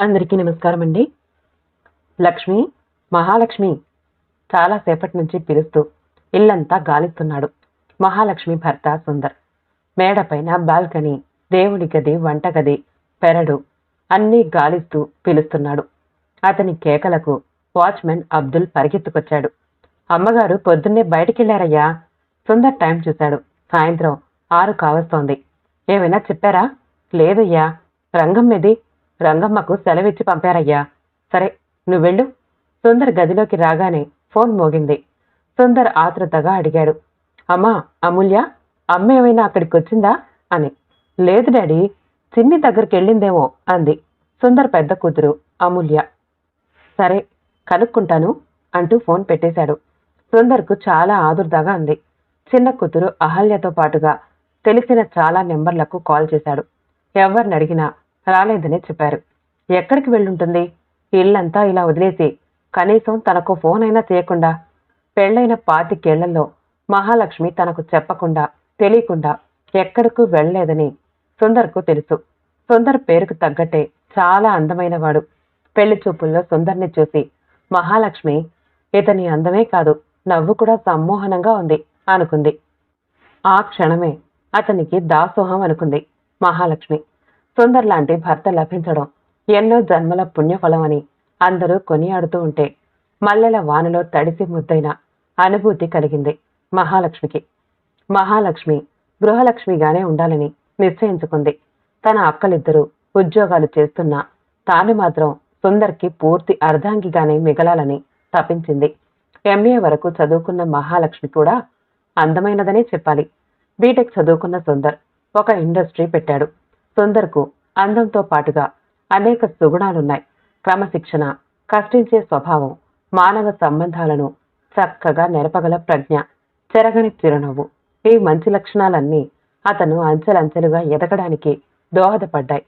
అందరికీ నమస్కారం అండి లక్ష్మి మహాలక్ష్మి చాలాసేపటి నుంచి పిలుస్తూ ఇల్లంతా గాలిస్తున్నాడు. మహాలక్ష్మి భర్త సుందర్. మేడపైన బాల్కనీ దేవుడి గది వంటగది పెరడు అన్నీ గాలిస్తూ పిలుస్తున్నాడు. అతని కేకలకు వాచ్మెన్ అబ్దుల్ పరిగెత్తుకొచ్చాడు. అమ్మగారు పొద్దున్నే బయటికెళ్ళారయ్యా. సుందర్ టైం చూశాడు. సాయంత్రం ఆరు కావస్తోంది. ఏమైనా చెప్పారా? లేదయ్యా. రంగం మీది రంగమ్మకు సెలవిచ్చి పంపారయ్యా. సరే నువ్వు వెళ్ళు సుందర్ గదిలోకి రాగానే ఫోన్ మోగింది. సుందర్ ఆతృతగా అడిగాడు. అమ్మా అమూల్య అమ్మ ఏమైనా అక్కడికి వచ్చిందా అని. లేదు డాడీ చిన్ని దగ్గరికి వెళ్ళిందేమో అంది సుందర్ పెద్ద కూతురు అమూల్య. సరే కనుక్కుంటాను అంటూ ఫోన్ పెట్టేశాడు. సుందర్కు చాలా ఆదుర్దాగా ఉంది చిన్న కూతురు అహల్యతో పాటుగా తెలిసిన చాలా నెంబర్లకు కాల్ చేశాడు. ఎవరిని అడిగినా రాలేదని చెప్పారు. ఎక్కడికి వెళ్ళుంటుంది? ఇల్లంతా ఇలా వదిలేసి కనీసం తనకు ఫోన్ అయినా చేయకుండా పెళ్ళైన పాతికేళ్ళలో మహాలక్ష్మి తనకు చెప్పకుండా తెలియకుండా ఎక్కడకు వెళ్ళలేదని సుందర్కు తెలుసు. సుందర్ పేరుకు తగ్గట్టే చాలా అందమైన వాడు. పెళ్ళి చూపుల్లో సుందర్ని చూసి మహాలక్ష్మి ఇతని అందమే కాదు నవ్వు కూడా సమ్మోహనంగా ఉంది అనుకుంది. ఆ క్షణమే అతనికి దాసోహం అనుకుంది మహాలక్ష్మి. సుందర్ లాంటి భర్త లభించడం ఎన్నో జన్మల పుణ్యఫలం అని అందరూ కొనియాడుతూ ఉంటే మల్లెల వానలో తడిసి ముద్దైన అనుభూతి కలిగింది మహాలక్ష్మికి. మహాలక్ష్మి గృహలక్ష్మిగానే ఉండాలని నిశ్చయించుకుంది. తన అక్కలిద్దరూ ఉద్యోగాలు చేస్తున్నా తాను మాత్రం సుందర్కి పూర్తి అర్ధాంగిగానే మిగలాలని తపించింది. ఎంఏ వరకు చదువుకున్న మహాలక్ష్మి కూడా అందమైనదనే చెప్పాలి. బీటెక్ చదువుకున్న సుందర్ ఒక ఇండస్ట్రీ పెట్టాడు. సుందర్కు అందంతో పాటుగా అనేక సుగుణాలున్నాయి. క్రమశిక్షణ కష్టించే స్వభావం మానవ సంబంధాలను చక్కగా నెరపగల ప్రజ్ఞ చెరగని చిరునవ్వు. ఈ మంచి లక్షణాలన్నీ అతను అంచెలంచెలుగా ఎదగడానికి దోహదపడ్డాయి.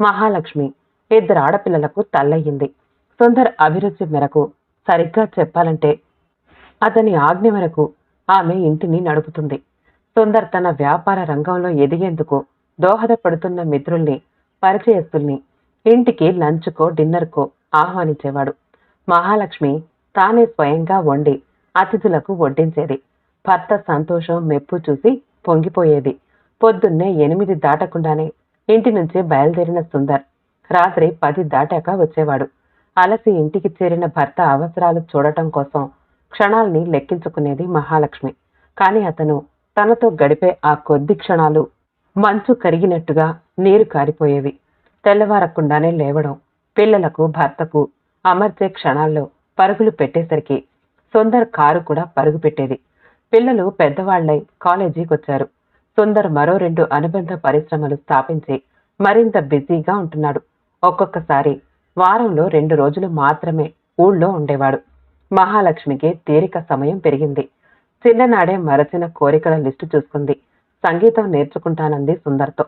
మహాలక్ష్మి ఇద్దరు ఆడపిల్లలకు తల్లయ్యింది. సుందర్ అభిరుచి మేరకు సరిగ్గా చెప్పాలంటే అతని ఆజ్ఞ మేరకు ఆమె ఇంటిని నడుపుతుంది. సుందర్ తన వ్యాపార రంగంలో ఎదిగేందుకు దోహదపడుతున్న మిత్రుల్ని పరిచయస్తుల్ని ఇంటికి లంచ్కో డిన్నర్కో ఆహ్వానించేవాడు. మహాలక్ష్మి తానే స్వయంగా వండి అతిథులకు వడ్డించేది. భర్త సంతోషం మెప్పు చూసి పొంగిపోయేది. పొద్దున్నే ఎనిమిది దాటకుండానే ఇంటి నుంచి బయలుదేరిన సుందర్ రాత్రి పది దాటాక వచ్చేవాడు. అలసి ఇంటికి చేరిన భర్త అవసరాలు చూడటం కోసం క్షణాల్ని లెక్కించుకునేది మహాలక్ష్మి. కానీ అతను తనతో గడిపే ఆ కొద్ది క్షణాలు మంచు కరిగినట్టుగా నీరు కారిపోయేవి. తెల్లవారకుండానే లేవడం పిల్లలకు భర్తకు అమర్చే క్షణాల్లో పరుగులు పెట్టేసరికి సుందర్ కారు కూడా పరుగు పెట్టేది. పిల్లలు పెద్దవాళ్ళై కాలేజీకి వచ్చారు సుందర్ మరో రెండు అనుబంధ పరిశ్రమలు స్థాపించి మరింత బిజీగా ఉంటున్నాడు. ఒక్కొక్కసారి వారంలో రెండు రోజులు మాత్రమే ఊళ్ళో ఉండేవాడు. మహాలక్ష్మికి తీరిక సమయం పెరిగింది. చిన్ననాడే మరచిన కోరికల లిస్టు చూసుకుంది. సంగీతం నేర్చుకుంటానంది సుందర్తో.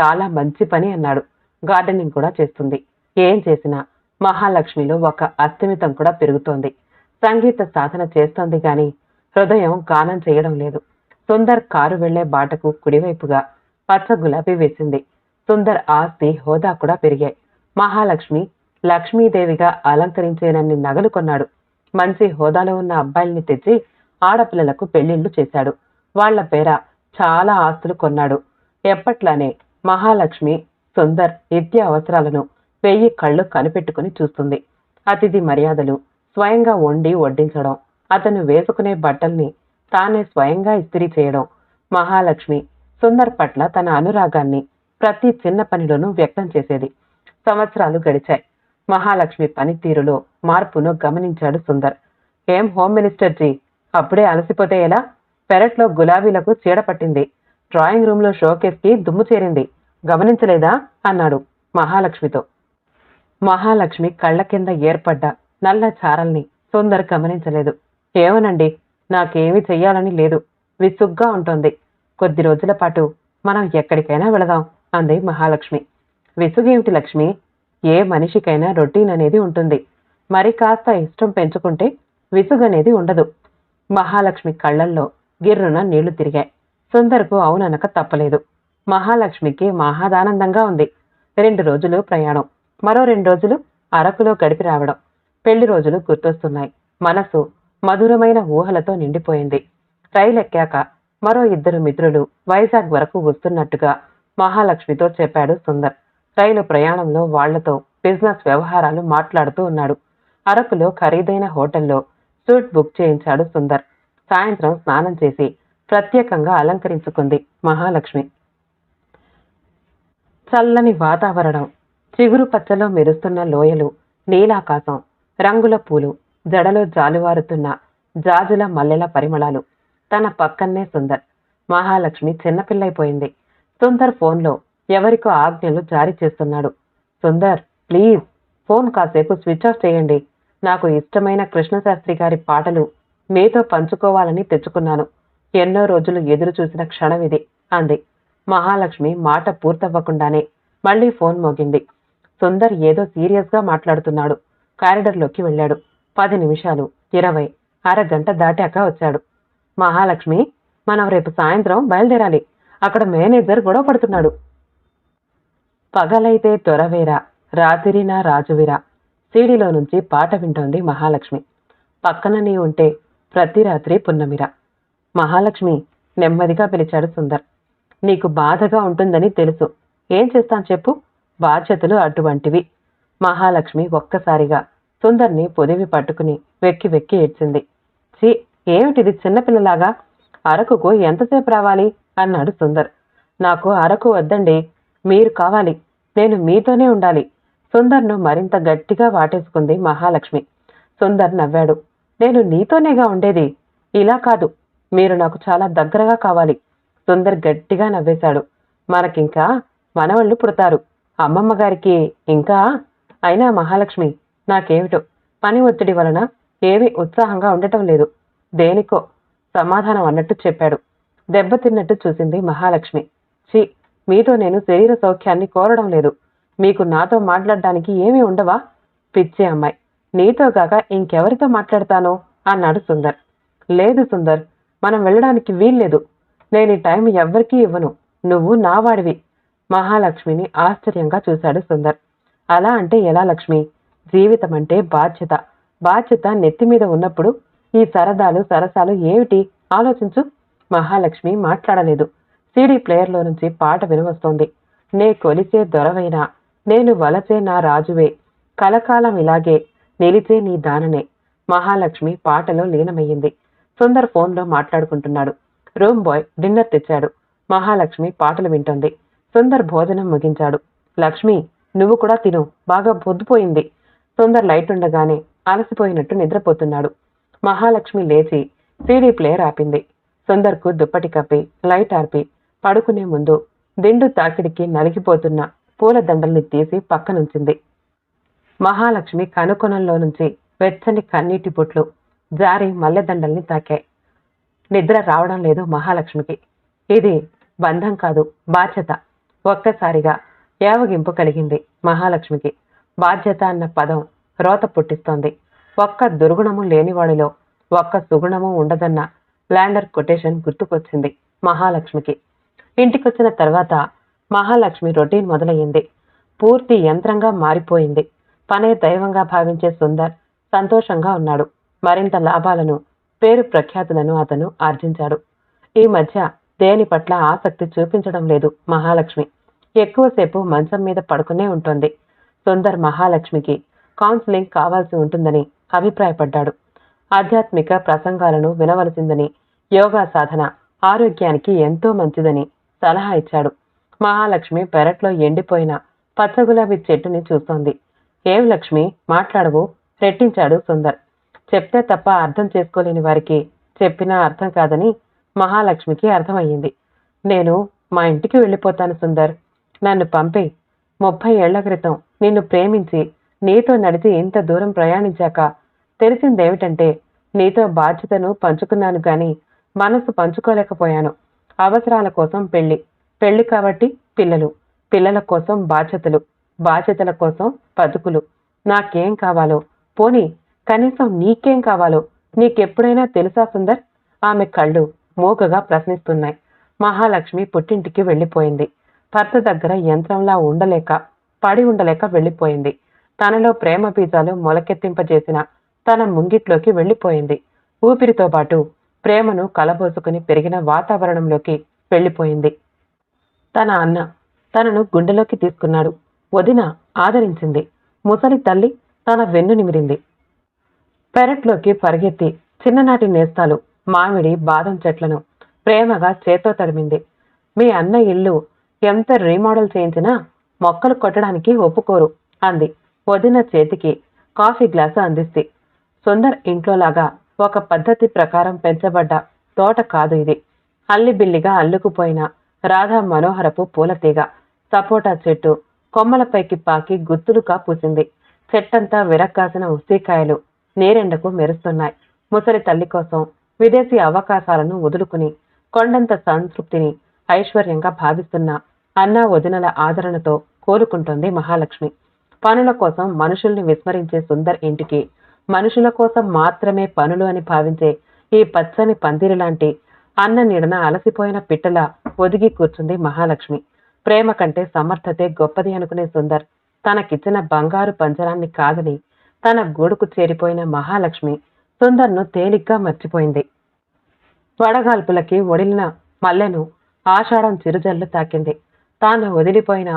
చాలా మంచి పని అన్నాడు. గార్డెనింగ్ కూడా చేస్తుంది. ఏం చేసినా మహాలక్ష్మిలో ఒక అస్థిమితం కూడా పెరుగుతోంది. సంగీత సాధన చేస్తోంది గాని హృదయం గానం చేయడం లేదు. సుందర్ కారు వెళ్ళే బాటకు కుడివైపుగా పచ్చ గులాబీ వేసింది. సుందర్ ఆస్తి హోదా కూడా పెరిగాయి. మహాలక్ష్మి లక్ష్మీదేవిగా అలంకరించేనన్ని నగలు కొన్నాడు. మంచి హోదాలో ఉన్న అబ్బాయిల్ని తెచ్చి ఆడపిల్లలకు పెళ్ళిళ్ళు చేశాడు. వాళ్ళ పేర చాలా ఆస్తులు కొన్నాడు. ఎప్పట్లానే మహాలక్ష్మి సుందర్ నిత్య అవసరాలను వెయ్యి కళ్ళు కనిపెట్టుకుని చూస్తుంది. అతిథి మర్యాదలు స్వయంగా వండి వడ్డించడం అతను వేసుకునే బట్టల్ని తానే స్వయంగా ఇస్త్రీ చేయడం మహాలక్ష్మి సుందర్ పట్ల తన అనురాగాన్ని ప్రతి చిన్న పనిలోనూ వ్యక్తం చేసేది. సంవత్సరాలు గడిచాయి. మహాలక్ష్మి పనితీరులో మార్పును గమనించాడు సుందర్. ఏం హోమ్ మినిస్టర్ జీ? అప్పుడే అలసిపోతే ఎలా? పెరట్లో గులాబీలకు చీడ పట్టింది. డ్రాయింగ్ రూమ్లో షోకేస్కి షోకేస్కి దుమ్ము చేరింది. గమనించలేదా? అన్నాడు మహాలక్ష్మితో. మహాలక్ష్మి కళ్ళ కింద ఏర్పడ్డ నల్ల చారల్ని సుందర్ గమనించలేదు. ఏమనండి నాకేమీ చెయ్యాలని లేదు. విసుగ్గా ఉంటుంది. కొద్ది రోజుల పాటు మనం ఎక్కడికైనా వెళదాం అంది మహాలక్ష్మి. విసుగేమిటి లక్ష్మి? ఏ మనిషికైనా రొటీన్ అనేది ఉంటుంది. మరి కాస్త ఇష్టం పెంచుకుంటే విసుగనేది ఉండదు. మహాలక్ష్మి కళ్ళల్లో గిర్రున నీళ్ళు తిరిగాయి. సుందర్కు అవుననక తప్పలేదు. మహాలక్ష్మికి మహాదానందంగా ఉంది. రెండు రోజులు ప్రయాణం. మరో రెండు రోజులు అరకులో గడిపి రావడం. పెళ్ళి రోజులు గుర్తొస్తున్నాయి. మనసు మధురమైన ఊహలతో నిండిపోయింది. రైలు ఎక్కాక మరో ఇద్దరు మిత్రులు వైజాగ్ వరకు వస్తున్నట్టుగా మహాలక్ష్మితో చెప్పాడు సుందర్. రైలు ప్రయాణంలో వాళ్ళతో బిజినెస్ వ్యవహారాలు మాట్లాడుతూ ఉన్నాడు. అరకులో ఖరీదైన హోటల్లో సూట్ బుక్ చేయించాడు సుందర్. సాయంత్రం స్నానం చేసి ప్రత్యేకంగా అలంకరించుకుంది మహాలక్ష్మి. చల్లని వాతావరణం చిగురు పచ్చలో మెరుస్తున్న లోయలు నీలాకాశం రంగుల పూలు జడలో జాలువారుతున్న జాజుల మల్లెల పరిమళాలు తన పక్కన్నే సుందర్. మహాలక్ష్మి చిన్నపిల్లైపోయింది. సుందర్ ఫోన్లో ఎవరికో ఆజ్ఞలు జారీ చేస్తున్నాడు. సుందర్ ప్లీజ్ ఫోన్ కాసేపు స్విచ్ ఆఫ్ చేయండి. నాకు ఇష్టమైన కృష్ణశాస్త్రి గారి పాటలు మీతో పంచుకోవాలని తెచ్చుకున్నాను. ఎన్నో రోజులు ఎదురు చూసిన క్షణం ఇది అంది. మహాలక్ష్మి మాట పూర్తవ్వకుండానే మళ్ళీ ఫోన్ మోగింది. సుందర్ ఏదో సీరియస్గా మాట్లాడుతున్నాడు. కారిడర్లోకి వెళ్ళాడు. పది నిమిషాలు ఇరవై అరగంట దాటాక వచ్చాడు. మహాలక్ష్మి మనం రేపు సాయంత్రం బయలుదేరాలి. అక్కడ మేనేజర్ గొడవ పడుతున్నాడు. పగలైతే తొరవేరా రాత్రినా రాజువిరా. సీడీలో నుంచి పాట వింటోంది మహాలక్ష్మి. పక్కన నీ ఉంటే ప్రతి రాత్రి పున్నమిరా. మహాలక్ష్మి నెమ్మదిగా పిలిచాడు సుందర్. నీకు బాధగా ఉంటుందని తెలుసు. ఏం చేస్తాను చెప్పు? బాధ్యతలు అటువంటివి. మహాలక్ష్మి ఒక్కసారిగా సుందర్ని పొదివి పట్టుకుని వెక్కి వెక్కి ఏడ్చింది. ఛీ ఏమిటిది చిన్నపిల్లలాగా అరకుకు ఎంతసేపు రావాలి? అన్నాడు సుందర్. నాకు అరకు వద్దండి. మీరు కావాలి. నేను మీతోనే ఉండాలి. సుందర్ను మరింత గట్టిగా వాటేసుకుంది మహాలక్ష్మి. సుందర్ నవ్వాడు. నేను నీతోనేగా ఉండేది. ఇలా కాదు. మీరు నాకు చాలా దగ్గరగా కావాలి. సుందర్ గట్టిగా నవ్వేశాడు. మనకింకా మనవళ్ళు పుడతారు. అమ్మమ్మ గారికి ఇంకా అయినా మహాలక్ష్మి నాకేమిటో? పని ఒత్తిడి వలన ఏమీ ఉత్సాహంగా ఉండటం లేదు. దేనికో సమాధానం అన్నట్టు చెప్పాడు. దెబ్బతిన్నట్టు చూసింది మహాలక్ష్మి. ఛీ మీతో నేను శరీర సౌఖ్యాన్ని కోరడం లేదు. మీకు నాతో మాట్లాడడానికి ఏమీ ఉండవా? పిచ్చి అమ్మాయి. నీతో కాక ఇంకెవరితో మాట్లాడతాను? అన్నాడు సుందర్. లేదు సుందర్ మనం వెళ్ళడానికి వీల్లేదు. నేను ఈ టైం ఎవ్వరికీ ఇవ్వను. నువ్వు నావాడివి మహాలక్ష్మిని ఆశ్చర్యంగా చూశాడు సుందర్. అలా అంటే ఎలా లక్ష్మి? జీవితం అంటే బాధ్యత. బాధ్యత నెత్తి మీద ఉన్నప్పుడు ఈ సరదాలు సరసాలు ఏమిటి? ఆలోచించు. మహాలక్ష్మి మాట్లాడలేదు. సీడీ ప్లేయర్లో నుంచి పాట వినవస్తోంది. నే కొలిసే దొరవైనా నేను వలసే నా రాజువే. కలకాలం ఇలాగే. నిలిచే నీ దాననే. మహాలక్ష్మి పాటలో లీనమయ్యింది. సుందర్ ఫోన్లో మాట్లాడుకుంటున్నాడు. రూమ్ బాయ్ డిన్నర్ తెచ్చాడు. మహాలక్ష్మి పాటలు వింటోంది. సుందర్ భోజనం ముగించాడు. లక్ష్మి నువ్వు కూడా తిను. బాగా పొద్దుపోయింది సుందర్ లైట్ ఉండగానే అలసిపోయినట్టు నిద్రపోతున్నాడు. మహాలక్ష్మి లేచి సీడీ ప్లేయర్ ఆపింది. సుందర్కు దుప్పటి కప్పి లైట్ ఆర్పి పడుకునే ముందు దిండు తాకిడికి నలిగిపోతున్న పూల దండల్ని తీసి పక్కనుంచింది. మహాలక్ష్మి కనుకొనంలో నుంచి వెచ్చని కన్నీటి బొట్లు జారి మల్లెదండల్ని తాకాయి. నిద్ర రావడం లేదు మహాలక్ష్మికి. ఇది బంధం కాదు బాధ్యత. ఒక్కసారిగా ఏవగింపు కలిగింది మహాలక్ష్మికి. బాధ్యత అన్న పదం రోత పుట్టిస్తోంది. ఒక్క దుర్గుణము లేనివాడిలో ఒక్క సుగుణము ఉండదన్న ల్యాండర్ కొటేషన్ గుర్తుకొచ్చింది మహాలక్ష్మికి. ఇంటికొచ్చిన తర్వాత మహాలక్ష్మి రొటీన్ మొదలయ్యింది. పూర్తి యంత్రంగా మారిపోయింది. పనే దైవంగా భావించే సుందర్ సంతోషంగా ఉన్నాడు. మరింత లాభాలను పేరు ప్రఖ్యాతులను అతను ఆర్జించాడు. ఈ మధ్య దేని పట్ల ఆసక్తి చూపించడం లేదు మహాలక్ష్మి. ఎక్కువసేపు మంచం మీద పడుకునే ఉంటుంది. సుందర్ మహాలక్ష్మికి కౌన్సిలింగ్ కావాల్సి ఉంటుందని అభిప్రాయపడ్డాడు. ఆధ్యాత్మిక ప్రసంగాలను వినవలసిందని యోగా సాధన ఆరోగ్యానికి ఎంతో మంచిదని సలహా ఇచ్చాడు. మహాలక్ష్మి పెరట్లో ఎండిపోయిన పచ్చగులాబీ చెట్టుని చూస్తోంది. ఏం లక్ష్మి మాట్లాడవు రెట్టించాడు సుందర్. చెప్తే తప్ప అర్థం చేసుకోలేని వారికి చెప్పినా అర్థం కాదని మహాలక్ష్మికి అర్థమయ్యింది. నేను మా ఇంటికి వెళ్ళిపోతాను సుందర్. నన్ను పంపి. ముప్పై ఏళ్ళ క్రితం నిన్ను ప్రేమించి నీతో నడిచి ఇంత దూరం ప్రయాణించాక తెలిసిందేమిటంటే నీతో బాధ్యతను పంచుకున్నాను కానీ మనసు పంచుకోలేకపోయాను. అవసరాల కోసం పెళ్ళి పెళ్ళి కాబట్టి పిల్లలు. పిల్లల కోసం బాధ్యతలు. బాధ్యతల కోసం బతుకులు. నాకేం కావాలో? పోనీ కనీసం నీకేం కావాలో? నీకెప్పుడైనా తెలుసా సుందర్? ఆమె కళ్ళు మూకగా ప్రశ్నిస్తున్నాయి. మహాలక్ష్మి పుట్టింటికి వెళ్ళిపోయింది. భర్త దగ్గర యంత్రంలా ఉండలేక పడి ఉండలేక వెళ్ళిపోయింది. తనలో ప్రేమ బీజాలు మొలకెత్తింపజేసిన తన ముంగిట్లోకి వెళ్ళిపోయింది. ఊపిరితో పాటు ప్రేమను కలబోసుకుని పెరిగిన వాతావరణంలోకి వెళ్ళిపోయింది. తన అన్న తనను గుండెలోకి తీసుకున్నాడు. వదిన ఆదరించింది. ముసలి తల్లి తన వెన్ను నిమిరింది. పెరట్లోకి పరిగెత్తి చిన్ననాటి నేస్తాలు మామిడి బాదం చెట్లను ప్రేమగా చేత్తో తడిమింది. మీ అన్న ఇల్లు ఎంత రీమోడల్ చేయించినా మొక్కలు కొట్టడానికి ఒప్పుకోరు అంది. వదిన చేతికి కాఫీ గ్లాసు అందిస్తే సుందర్ ఇంట్లోలాగా ఒక పద్ధతి ప్రకారం పెంచబడ్డ తోట కాదు ఇది. అల్లిబిల్లిగా అల్లుకుపోయిన రాధా మనోహరపు పూలతీగ సపోటా చెట్టు కొమ్మలపైకి పాకి గుత్తులుగా పూసింది చెట్టంతా విరక్కాసిన ఉసిరికాయలు నేరెండకు మెరుస్తున్నాయి. ముసలి తల్లి కోసం విదేశీ అవకాశాలను వదులుకుని కొండంత సంతృప్తిని ఐశ్వర్యంగా భావిస్తున్న అన్నా వదినల ఆదరణతో కోలుకుంటోంది మహాలక్ష్మి. పనుల కోసం మనుషుల్ని విస్మరించే సుందర్ ఇంటికి మనుషుల కోసం మాత్రమే పనులు అని భావించే ఈ పచ్చని పందిరి లాంటి అన్న నీడన అలసిపోయిన పిట్టల ఒదిగి కూర్చుంది మహాలక్ష్మి. ప్రేమ కంటే సమర్థతే గొప్పది అనుకునే సుందర్. తనకిచ్చిన బంగారు పంజరాన్ని కాదని తన గూడుకు చేరిపోయిన మహాలక్ష్మి సుందర్ను తేలిగ్గా మర్చిపోయింది. వడగాల్పులకి ఒడిలిన మల్లెను ఆషాఢం చిరుజల్లు తాకింది. తాను వదిలిపోయిన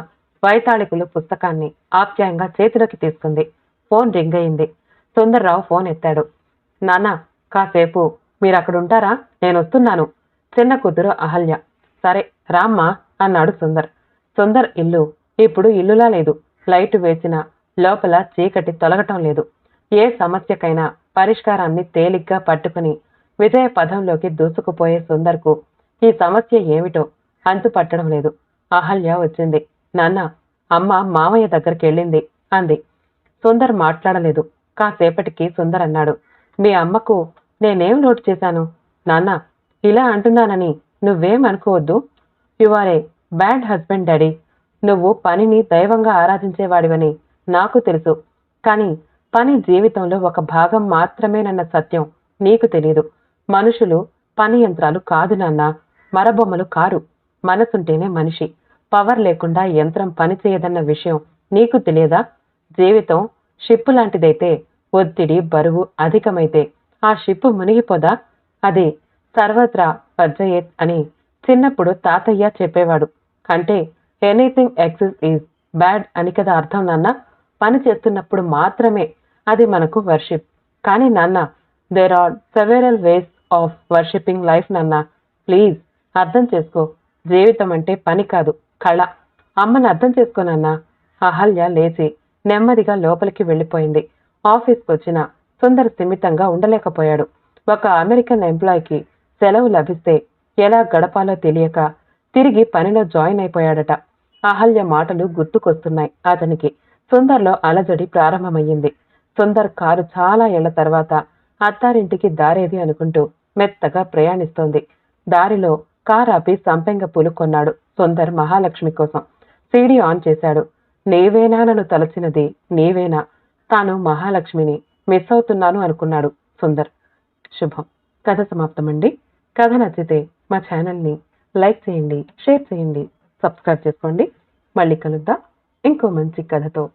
వైతాళికులు పుస్తకాన్ని ఆప్యాయంగా చేతిలోకి తీసుకుంది. ఫోన్ రింగ్ అయింది. సుందర్రావు ఫోన్ ఎత్తాడు. నాన్న కాసేపు. మీరు అక్కడ ఉంటారా నేను వస్తున్నాను చిన్న కూతురు అహల్య. సరే రామ్మా అన్నాడు సుందర్. సుందర్ ఇల్లు. ఇప్పుడు ఇల్లులా లేదు. లైట్ వేసిన లోపల చీకటి తొలగటం లేదు. ఏ సమస్యకైనా పరిష్కారాన్ని తేలిగ్గా పట్టుకుని విజయ పదంలోకి దూసుకుపోయే సుందర్కు ఈ సమస్య ఏమిటో అంతు పట్టడం లేదు. అహల్య వచ్చింది. నాన్న అమ్మ మామయ్య దగ్గరికి వెళ్ళింది అంది. సుందర్ మాట్లాడలేదు. కాసేపటికి సుందర్ అన్నాడు. మీ అమ్మకు నేనేం నోటు చేశాను? నాన్న ఇలా అంటున్నానని నువ్వేం అనుకోవద్దు. You are a bad husband daddy నువ్వు పనిని దైవంగా ఆరాధించేవాడివని నాకు తెలుసు. కానీ పని జీవితంలో ఒక భాగం మాత్రమేనన్న సత్యం. నీకు తెలియదు మనుషులు పని యంత్రాలు కాదు నాన్న. మరబొమ్మలు కారు. మనసుంటేనే మనిషి. పవర్ లేకుండా యంత్రం పని చేయదన్న విషయం నీకు తెలియదా? జీవితం షిప్పు లాంటిదైతే ఒత్తిడి బరువు అధికమైతే ఆ షిప్పు మునిగిపోదా? అది సర్వత్రా వజ్రయేత్ అని చిన్నప్పుడు తాతయ్య చెప్పేవాడు. అంటే ఎనీథింగ్ ఎక్సెస్ ఈజ్ బ్యాడ్ అని కదా అర్థం నాన్న. పని చేస్తున్నప్పుడు మాత్రమే అది మనకు వర్షిప్ కానీ నాన్న there are several ways of worshiping life నాన్న. ప్లీజ్ అర్థం చేసుకో. జీవితం అంటే పని కాదు కళ. అమ్మని అర్థం చేసుకోనన్నా అహల్య లేచి నెమ్మదిగా లోపలికి వెళ్ళిపోయింది. ఆఫీస్కి వచ్చిన సుందర్ స్థిమితంగా ఉండలేకపోయాడు. ఒక అమెరికన్ ఎంప్లాయీకి సెలవు లభిస్తే ఎలా గడపాలో తెలియక తిరిగి పనిలో జాయిన్ అయిపోయాడట. అహల్య మాటలు గుర్తుకొస్తున్నాయి అతనికి. సుందర్లో అలజడి ప్రారంభమయ్యింది. సుందర్ కారు చాలా ఏళ్ళ తర్వాత అత్తారింటికి దారేది అనుకుంటూ మెత్తగా ప్రయాణిస్తోంది. దారిలో కార్ ఆపి సంపెంగ పూలు కొన్నాడు సుందర్ మహాలక్ష్మి కోసం. సీడీ ఆన్ చేశాడు. నీవేనానను తలచినది? నీవేనా? తాను మహాలక్ష్మిని. మిస్ అవుతున్నాను అనుకున్నాడు సుందర్. శుభం. కథ సమాప్తమండి. కథ నచ్చితే మా ఛానల్ని లైక్ చేయండి షేర్ చేయండి సబ్స్క్రైబ్ చేసుకోండి. మళ్ళీ కలుద్దాం. ఇంకో మంచి కథతో.